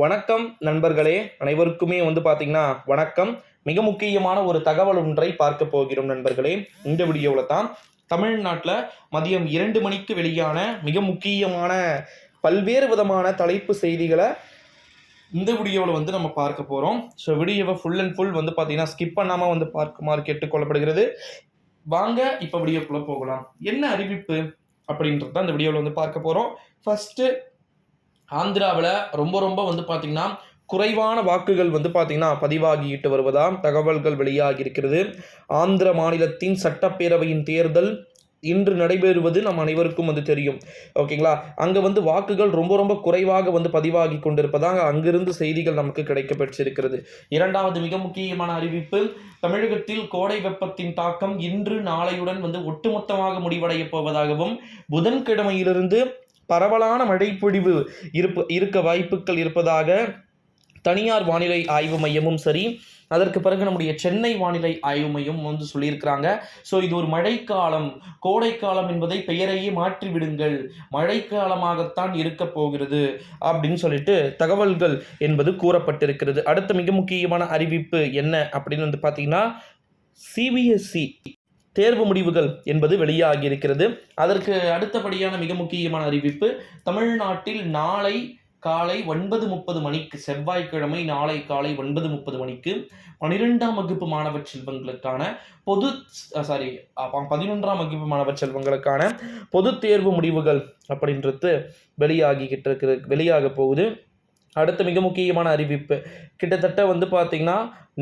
வணக்கம் நண்பர்களே அனைவருக்குமே வந்து பார்த்தீங்கன்னா வணக்கம். மிக முக்கியமான ஒரு தகவல் ஒன்றை பார்க்க போகிறோம் நண்பர்களே. இந்த வீடியோவில் தான் தமிழ்நாட்டில் மதியம் இரண்டு மணிக்கு வெளியான மிக முக்கியமான பல்வேறு விதமான தலைப்பு செய்திகளை இந்த வீடியோவில் வந்து நம்ம பார்க்க போகிறோம் ஸோ வீடியோவை ஃபுல் அண்ட் ஃபுல் வந்து பார்த்தீங்கன்னா ஸ்கிப் பண்ணாமல் வந்து பார்க்குமாறு கேட்டுக்கொள்ளப்படுகிறது. வாங்க இப்போ வீடியோக்குள்ளே போகலாம். என்ன அறிவிப்பு அப்படின்றது தான் இந்த வீடியோவில் வந்து பார்க்க போகிறோம் ஃபஸ்ட்டு ஆந்திராவில் ரொம்ப ரொம்ப வந்து பார்த்திங்கன்னா குறைவான வாக்குகள் வந்து பார்த்திங்கன்னா பதிவாகிட்டு வருவதாம் தகவல்கள் வெளியாகி இருக்கிறது. ஆந்திர மாநிலத்தின் சட்டப்பேரவையின் தேர்தல் இன்று நடைபெறுவது நம் அனைவருக்கும் வந்து தெரியும். ஓகேங்களா? அங்கே வந்து வாக்குகள் ரொம்ப ரொம்ப குறைவாக வந்து பதிவாகி கொண்டிருப்பதாக அங்கிருந்து செய்திகள் நமக்கு கிடைக்கப்பெற்றிருக்கிறது. இரண்டாவது மிக முக்கியமான அறிவிப்பு தமிழகத்தில் கோடை வெப்பத்தின் தாக்கம் இன்று நாளையுடன் வந்து ஒட்டுமொத்தமாக முடிவடைய போவதாகவும் புதன்கிழமையிலிருந்து பரவலான மழைப்பொழிவு இருப்பு இருக்க வாய்ப்புகள் இருப்பதாக தனியார் வானிலை ஆய்வு மையமும் சரி அதற்கு பிறகு நம்முடைய சென்னை வானிலை ஆய்வு மையம் வந்து சொல்லியிருக்கிறாங்க. ஸோ இது ஒரு மழைக்காலம். கோடைக்காலம் என்பதை பெயரையே மாற்றி விடுங்கள் மழைக்காலமாகத்தான் இருக்க போகிறது அப்படின்னு சொல்லிட்டு தகவல்கள் என்பது கூறப்பட்டிருக்கிறது. அடுத்த மிக முக்கியமான அறிவிப்பு என்ன அப்படின்னு வந்து பார்த்தீங்கன்னா சிபிஎஸ்சி தேர்வு முடிவுகள் என்பது வெளியாகி இருக்கிறது அதற்கு அடுத்தபடியான மிக முக்கியமான அறிவிப்பு தமிழ்நாட்டில் நாளை காலை ஒன்பது முப்பது மணிக்கு செவ்வாய்க்கிழமை நாளை காலை ஒன்பது முப்பது மணிக்கு பனிரெண்டாம் வகுப்பு மாணவர் செல்வங்களுக்கான பொது சாரி பதினொன்றாம் வகுப்பு மாணவர் செல்வங்களுக்கான பொது தேர்வு முடிவுகள் அப்படின்றது வெளியாகிக்கிட்டு இருக்கிறது வெளியாக போகுது. அடுத்த மிக முக்கியமான அறிவிப்பு கிட்டத்தட்ட வந்து பார்த்திங்கன்னா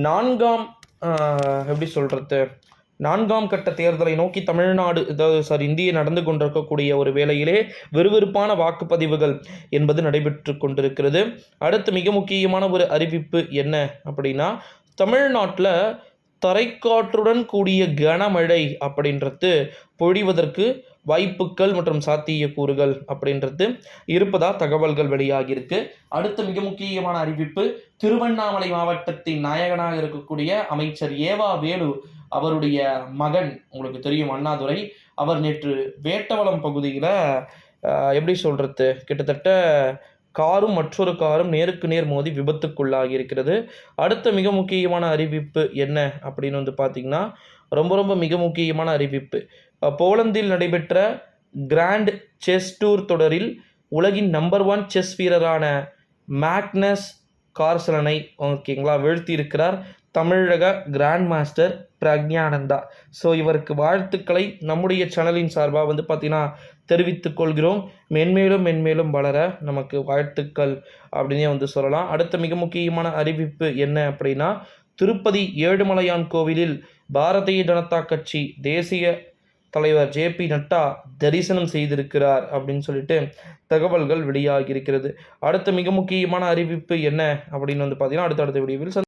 நான்காம் எப்படி சொல்கிறது நான்காம் கட்ட தேர்தலை நோக்கி தமிழ்நாடு அதாவது சாரி இந்திய நடந்து கொண்டிருக்கக்கூடிய ஒரு வேளையிலே விறுவிறுப்பான வாக்குப்பதிவுகள் என்பது நடைபெற்று கொண்டிருக்கிறது. அடுத்து மிக முக்கியமான ஒரு அறிவிப்பு என்ன அப்படின்னா தமிழ்நாட்டில் தரைக்காற்றுடன் கூடிய கனமழை அப்படின்றது பொழிவதற்கு வாய்ப்புகள் மற்றும் சாத்தியக்கூறுகள் அப்படின்றது. இருப்பதா தகவல்கள் வெளியாகியிருக்கு. அடுத்த மிக முக்கியமான அறிவிப்பு திருவண்ணாமலை மாவட்டத்தின் நாயகனாக இருக்கக்கூடிய அமைச்சர் ஏவா வேலு அவருடைய மகன் உங்களுக்கு தெரியும் அண்ணாதுரை அவர் நேற்று வேட்டவளம் பகுதியில் எப்படி சொல்கிறது கிட்டத்தட்ட காரும் மற்றொரு காரும் நேருக்கு நேர் மோதி விபத்துக்குள்ளாகி இருக்கிறது அடுத்த மிக முக்கியமான அறிவிப்பு என்ன அப்படின்னு வந்து பார்த்திங்கன்னா ரொம்ப ரொம்ப மிக முக்கியமான அறிவிப்பு. போலந்தில் நடைபெற்ற கிராண்ட் செஸ் டூர் தொடரில் உலகின் நம்பர் ஒன் செஸ் வீரரான மேக்னஸ் கார்சலனை ஓகேங்களா வீழ்த்தியிருக்கிறார். தமிழக கிராண்ட் மாஸ்டர் பிரக்ஞானந்தா ஸோ இவருக்கு வாழ்த்துக்களை நம்முடைய சேனலின் சார்பாக வந்து பார்த்திங்கன்னா தெரிவித்துக் கொள்கிறோம். மென்மேலும் மென்மேலும் வளர நமக்கு வாழ்த்துக்கள் அப்படின்னே வந்து சொல்லலாம். அடுத்த மிக முக்கியமான அறிவிப்பு என்ன அப்படின்னா திருப்பதி ஏழுமலையான் கோவிலில் பாரதிய ஜனதா கட்சி தேசிய தலைவர் ஜே பி நட்டா தரிசனம் செய்திருக்கிறார் அப்படின்னு சொல்லிட்டு தகவல்கள் வெளியாகி இருக்கிறது. அடுத்த மிக முக்கியமான அறிவிப்பு என்ன அப்படின்னு வந்து பார்த்தீங்கன்னா அடுத்தடுத்த வீடியோவில்